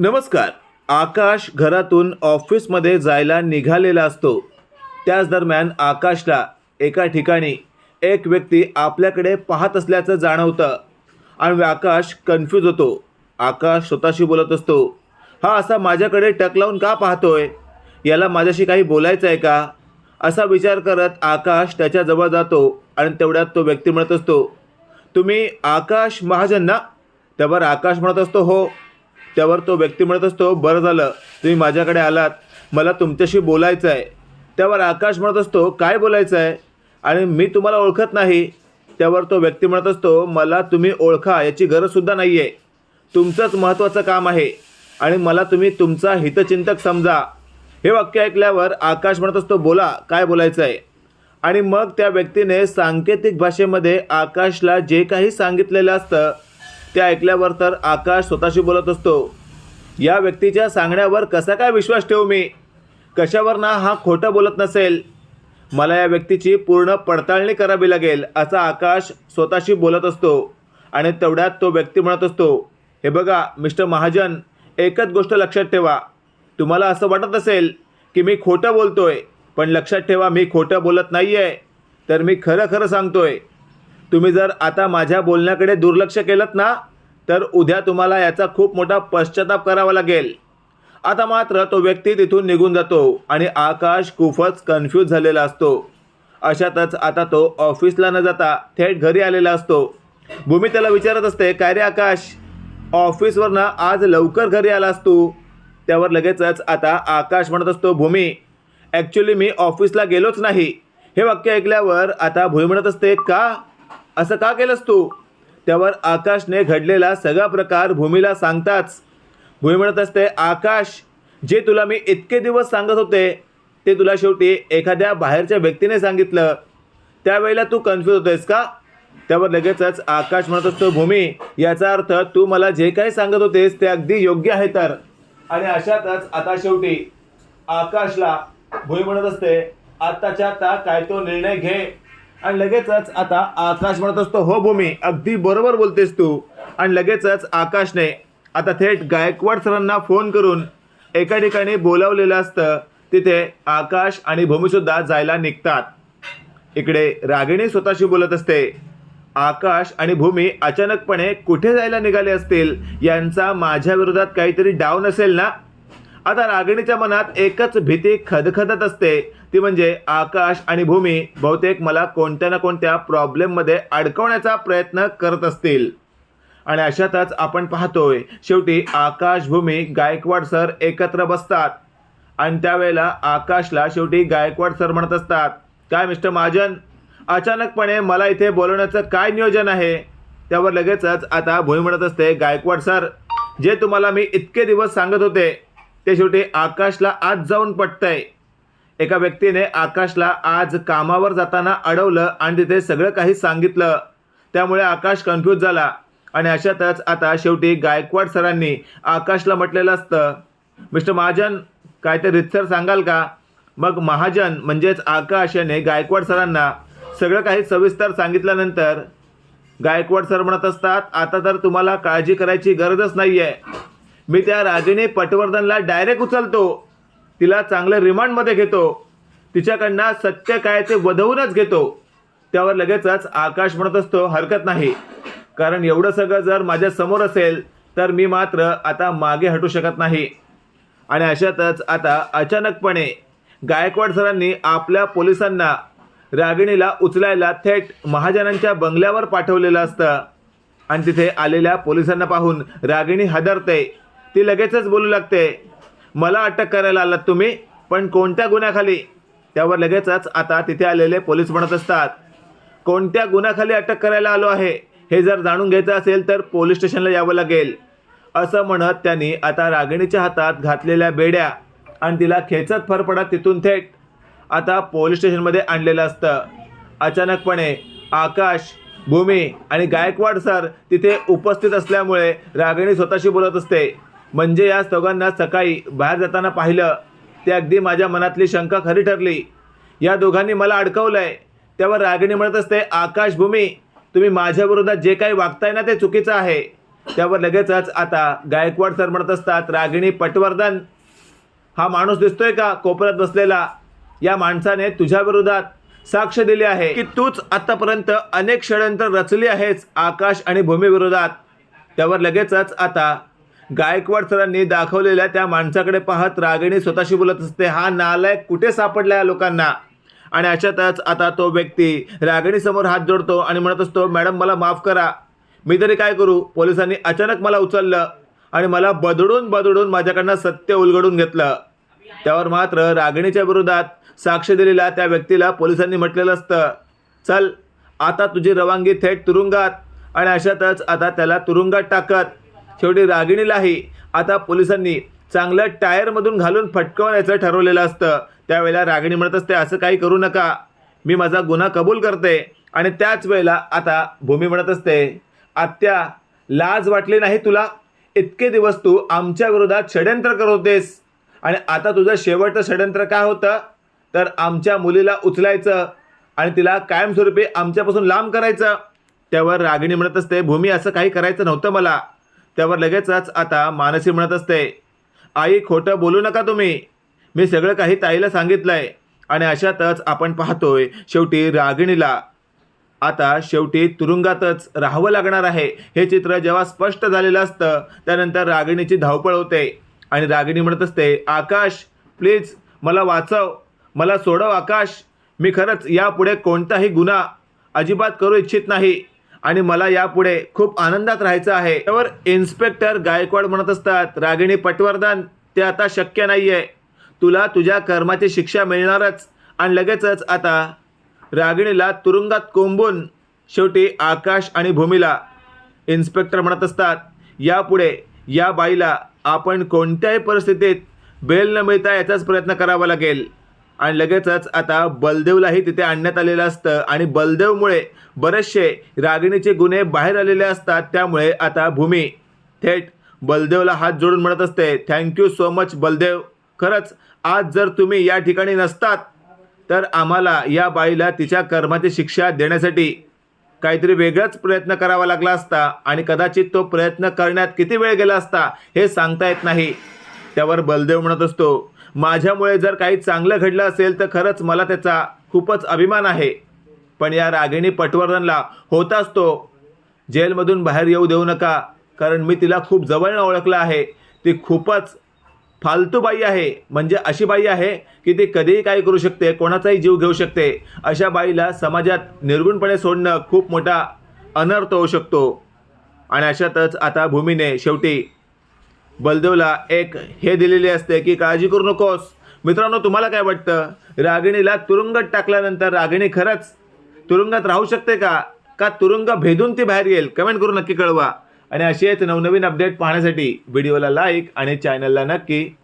नमस्कार. आकाश घरातून ऑफिसमध्ये जायला निघालेला असतो. त्याच दरम्यान आकाशला एका ठिकाणी एक व्यक्ती आपल्याकडे पाहत असल्याचं जाणवतं आणि आकाश कन्फ्यूज होतो. आकाश स्वतःशी बोलत असतो हा असा माझ्याकडे टक लावून का पाहतोय? याला माझ्याशी काही बोलायचं आहे का? असा विचार करत आकाश त्याच्याजवळ जातो आणि तेवढ्यात तो व्यक्ती म्हणत असतो तुम्ही आकाश महाजन ना? त्यावर आकाश म्हणत असतो हो. त्यावर तो व्यक्ती म्हणत असतो बरं झालं तुम्ही माझ्याकडे आलात मला तुमच्याशी बोलायचं आहे त्यावर आकाश म्हणत असतो काय बोलायचं आहे आणि मी तुम्हाला ओळखत नाही. त्यावर तो व्यक्ती म्हणत असतो मला तुम्ही ओळखा याची गरजसुद्धा नाही आहे तुमचंच महत्त्वाचं काम आहे आणि मला तुम्ही तुमचा हितचिंतक समजा. हे वाक्य ऐकल्यावर आकाश म्हणत असतो बोला काय बोलायचं आहे आणि मग त्या व्यक्तीने सांकेतिक भाषेमध्ये आकाशला जे काही सांगितलेलं असतं ते ऐकल्यावर तर आकाश स्वतःशी बोलत असतो या व्यक्तीच्या सांगण्यावर कसा काय विश्वास ठेवू मी? कशावर ना हा खोटं बोलत नसेल. मला या व्यक्तीची पूर्ण पडताळणी करावी लागेल असा आकाश स्वतःशी बोलत असतो आणि तेवढ्यात तो व्यक्ती म्हणत असतो हे बघा मिस्टर महाजन एकच गोष्ट लक्षात ठेवा. तुम्हाला असं वाटत असेल की मी खोटं बोलतोय पण लक्षात ठेवा मी खोटं बोलत नाही आहे तर मी खरं खरं सांगतोय तुम्ही जर आता माझ्या बोलण्याकडे दुर्लक्ष केलं ना तर उद्या तुम्हाला याचा खूप मोठा पश्चाताप करावा लागेल. आता मात्र तो व्यक्ती तिथून निघून जातो आणि आकाश खूपच कन्फ्यूज झालेला असतो. अशातच आता तो ऑफिसला न जाता थेट घरी आलेला असतो. भूमी त्याला विचारत असते काय रे आकाश? ऑफिसवरनं आज लवकर घरी आलास तू? त्यावर लगेचच आता आकाश म्हणत असतो भूमी ॲक्च्युली मी ऑफिसला गेलोच नाही. हे वाक्य ऐकल्यावर आता भूमी म्हणत असते का? असं का केलंस तू? त्यावर आकाशने घडलेला सगळा प्रकार भूमीला सांगताच. भूमी म्हणत असते आकाश जे तुला मी इतके दिवस सांगत होते ते तुला शेवटी एखाद्या बाहेरच्या व्यक्तीने सांगितलं. त्यावेळेला तू कन्फ्यूज होतोयस का? त्यावर लगेचच आकाश म्हणत असतो भूमी याचा अर्थ तू मला जे काही सांगत होतेस ते अगदी योग्य आहे तर. आणि अशातच आता शेवटी आकाशला भुई म्हणत असते आत्ताच्या आता काय तो निर्णय घे. आणि लगेचच आता आकाश म्हणत असतो हो भूमी अगदी बरोबर बोलतेस तू. आणि लगेचच आकाशने आता थेट गायकवाड सरांना फोन करून एका ठिकाणी बोलावलेलं असतं तिथे आकाश आणि भूमीसुद्धा जायला निघतात. इकडे रागिणी स्वतःशी बोलत असते. आकाश आणि भूमी अचानकपणे कुठे जायला निघाले असतील? यांचा माझ्या विरोधात काहीतरी डाव नसेल ना? आता रागिणीच्या मनात एकच भीती खदखदत असते. ती म्हणजे आकाश आणि भूमी बहुतेक मला कोणत्या ना कोणत्या प्रॉब्लेममध्ये अडकवण्याचा प्रयत्न करत असतील. आणि अशातच आपण पाहतोय शेवटी आकाश भूमी गायकवाड सर एकत्र बसतात. आणि त्यावेळेला आकाशला शेवटी गायकवाड सर म्हणत असतात काय मिस्टर महाजन? अचानकपणे मला इथे बोलवण्याचं काय नियोजन आहे? त्यावर लगेचच आता भूमी म्हणत असते गायकवाड सर जे तुम्हाला मी इतके दिवस सांगत होते ते शेवटी आकाशला आज जाऊन पटतंय. एका व्यक्तीने आकाशला आज कामावर जाताना अडवलं आणि तिथे सगळं काही सांगितलं. त्यामुळे आकाश कन्फ्यूज झाला. आणि अशातच आता शेवटी गायकवाड सरांनी आकाशला म्हटलेलं असतं मिस्टर महाजन काय ते रितसर सांगाल का? मग महाजन म्हणजेच आकाश याने गायकवाड सरांना सगळं काही सविस्तर सांगितल्यानंतर गायकवाड सर म्हणत असतात आता तर तुम्हाला काळजी करायची गरजच नाही आहे मी त्या रागिणी पटवर्धनला डायरेक्ट उचलतो. तिला चांगलं रिमांडमध्ये घेतो. तिच्याकडनं सत्य काय ते वधवूनच घेतो. त्यावर लगेचच आकाश म्हणत असतो हरकत नाही. कारण एवढं सगळं जर माझ्यासमोर असेल तर मी मात्र आता मागे हटू शकत नाही. आणि अशातच आता अचानकपणे गायकवाड सरांनी आपल्या पोलिसांना रागिणीला उचलायला थेट महाजनांच्या बंगल्यावर पाठवलेलं असतं. आणि तिथे आलेल्या पोलिसांना पाहून रागिणी हादरते. ती लगेचच बोलू लागते. मला अटक करायला आलात तुम्ही पण कोणत्या गुन्ह्याखाली? त्यावर लगेचच आता तिथे आलेले पोलीस म्हणत असतात. कोणत्या गुन्ह्याखाली अटक करायला आलो आहे? हे जर जाणून घ्यायचं असेल तर पोलीस स्टेशनला यावं लागेल. असं म्हणत त्यांनी आता रागिणीच्या हातात घातलेल्या बेड्या आणि तिला खेचत फरफडत तिथून थेट आता पोलीस स्टेशनमध्ये आणलेलं असतं. अचानकपणे आकाश भूमी आणि गायकवाड सर तिथे उपस्थित असल्यामुळे रागिणी स्वतःशी बोलत असते. म्हणजे या दोघांना सकाळी बाहेर जाताना पाहिलं ते अगदी माझ्या मनातली शंका खरी ठरली. या दोघांनी मला अडकवलं आहे त्यावर रागिणी म्हणत असते आकाशभूमी तुम्ही माझ्या विरोधात जे काही वागताय ना ते चुकीचं आहे. त्यावर लगेचच आता गायकवाड सर म्हणत असतात रागिणी पटवर्धन हा माणूस दिसतोय का कोपऱ्यात बसलेला? या माणसाने तुझ्या विरोधात साक्ष दिली आहे. की तूच आतापर्यंत अनेक षडयंत्र रचली आहेस आकाश आणि भूमीविरोधात त्यावर लगेचच आता गायकवाड सरांनी दाखवलेल्या त्या माणसाकडे पाहत रागिणी स्वतःशी बोलत असते हा नालायक कुठे सापडला या लोकांना? आणि अशातच आता तो व्यक्ती रागिणीसमोर हात जोडतो आणि म्हणत असतो मॅडम मला माफ करा. मी तरी काय करू? पोलिसांनी अचानक मला उचललं आणि मला बदडून बदडून माझ्याकडनं सत्य उलगडून घेतलं. त्यावर मात्र रागिणीच्या विरोधात साक्ष दिलेल्या त्या व्यक्तीला पोलिसांनी म्हटलेलं असतं चल आता तुझी रवानगी थेट तुरुंगात. आणि अशातच आता त्याला तुरुंगात टाकत शेवटी रागिणीलाही आता पोलिसांनी चांगलं टायरमधून घालून फटकवण्याचं ठरवलेलं असतं. त्यावेळेला रागिणी म्हणत असते असं काही करू नका. मी माझा गुन्हा कबूल करते. आणि त्याच वेळेला आता भूमी म्हणत असते आत्या लाज वाटली नाही तुला? इतके दिवस तू आमच्या विरोधात षड्यंत्र करत होतेस. आणि आता तुझं शेवटचं षड्यंत्र काय होतं? तर आमच्या मुलीला उचलायचं आणि तिला कायमस्वरूपी आमच्यापासून लांब करायचं. त्यावर रागिणी म्हणत असते भूमी असं काही करायचं नव्हतं मला. त्यावर लगेचच आता मानसी म्हणत असते आई खोटं बोलू नका तुम्ही. मी सगळं काही ताईला सांगितलं आहे आणि अशातच आपण पाहतोय शेवटी रागिणीला. आता शेवटी तुरुंगातच राहावं लागणार आहे. हे चित्र जेव्हा स्पष्ट झालेलं असतं त्यानंतर रागिणीची धावपळ होते आणि रागिणी म्हणत असते आकाश प्लीज मला वाचव. मला सोडव आकाश. मी खरंच यापुढे कोणताही गुन्हा अजिबात करू इच्छित नाही. आणि मला यापुढे खूप आनंदात राहायचं आहे. त्यावर इन्स्पेक्टर गायकवाड म्हणत असतात रागिणी पटवर्धन ते आता शक्य नाही आहे तुला तुझ्या कर्माची शिक्षा मिळणारच. आणि लगेचच आता रागिणीला तुरुंगात कोंबून शेवटी आकाश आणि भूमीला. इन्स्पेक्टर म्हणत असतात यापुढे या बाईला आपण कोणत्याही परिस्थितीत बेल न मिळता याचाच प्रयत्न करावा लागेल. आणि लगेचच आता बलदेवलाही तिथे आणण्यात आलेलं असतं. आणि बलदेवमुळे बरेचसे रागिणीचे गुन्हे बाहेर आलेले असतात. त्यामुळे आता भूमी थेट बलदेवला हात जोडून म्हणत असते थँक्यू सो मच बलदेव. खरंच आज जर तुम्ही या ठिकाणी नसतात तर आम्हाला या बाईला तिच्या कर्माची शिक्षा देण्यासाठी काहीतरी वेगळाच प्रयत्न करावा लागला असता आणि कदाचित तो प्रयत्न करण्यात किती वेळ गेला असता हे सांगता येत नाही. त्यावर बलदेव म्हणत असतो माझ्यामुळे जर काही चांगलं घडलं असेल तर खरंच मला त्याचा खूपच अभिमान आहे. पण या रागिणी पटवर्धनला होताच तो जेलमधून बाहेर येऊ देऊ नका कारण मी तिला खूप जवळनं ओळखलं आहे. ती खूपच फालतू बाई आहे. म्हणजे अशी बाई आहे की ती कधीही काही करू शकते कोणाचाही जीव घेऊ शकते. अशा बाईला समाजात निर्गुणपणे सोडणं खूप मोठा अनर्थ होऊ शकतो. आणि अशातच आता भूमीने शेवटी बलदेवला एक हे दिलेले असते की काळजी करू नकोस. मित्रांनो तुम्हाला काय वाटतं? रागिणीला तुरुंगात टाकल्यानंतर रागिणी खरंच तुरुंगात राहू शकते का? का तुरुंग भेदून ती बाहेर येईल? कमेंट करून नक्की कळवा. आणि असेच नवनवीन अपडेट पाहण्यासाठी व्हिडिओला लाईक आणि चॅनलला नक्की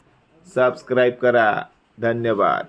सबस्क्राईब करा. धन्यवाद.